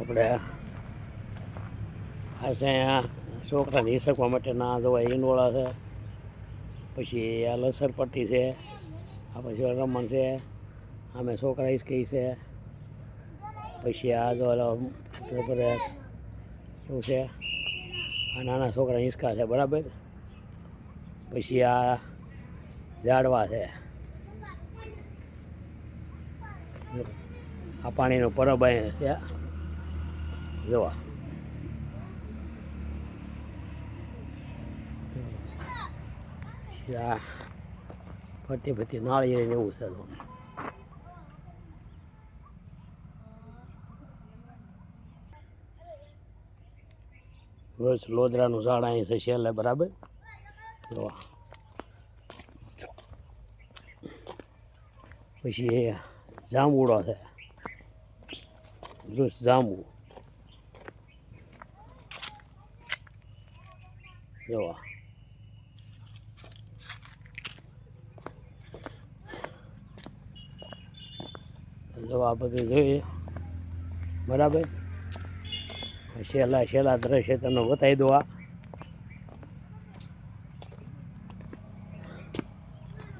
આપણે આ છે છોકરાને હિસકવા માટેના જોવા ઈંડોળા છે. પછી આ લસરપટ્ટી છે, આ પછી રમણ છે, આમે છોકરા હિસકી છે. પછી આ જો બરાબર શું છે, આ નાના છોકરા હિંચકા છે, બરાબર? પછી આ ઝાડવા છે. આ પાણીનો પરબ અહીંયા છે. જોવા ફરતી ફરતી નાળિયેર ને એવું છે રોજ લોદરાનું ઝાડ અહીં છે છેલ્લે બરાબર જોવા પછી જાંબુડો છે જ્યુસ જાંબુ જોવા જો આ બધું જોઈએ. બરાબર? છેલ્લા છેલ્લા દ્રશ્ય તમને બતાવી દો આ.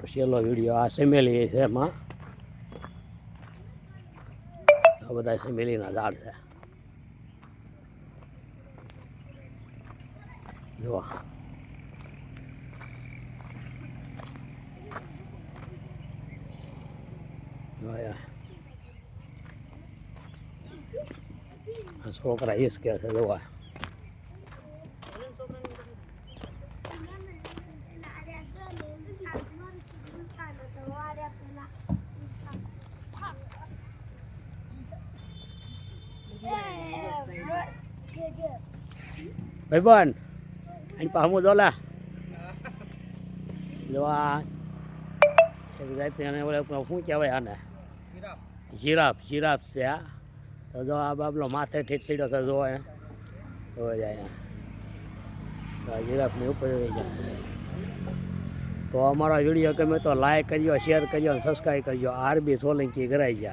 છેલ્લો વીડિયો આ સેમેલી છે એમાં. આ બધા સેમેલીના ઝાડ છે. જો જોયા આ છોકરા ઈસ કે છે જોવા ભાઈ બન અહીં પામું દોલા જોવા એક જાતની ઓલે શું કહેવાય આને જીરાફ જીરાફ છે આ તો જો આ બાબલો માથે ઠીઠીડો તો જો એ હો જાય તો જીરાફની ઉપર તો અમારો વીડિયો ગમે તો લાઈક કરજો શેર કરજો અને સબસ્ક્રાઈબ કરજો આરબી સોલંકી કરાઈ જાય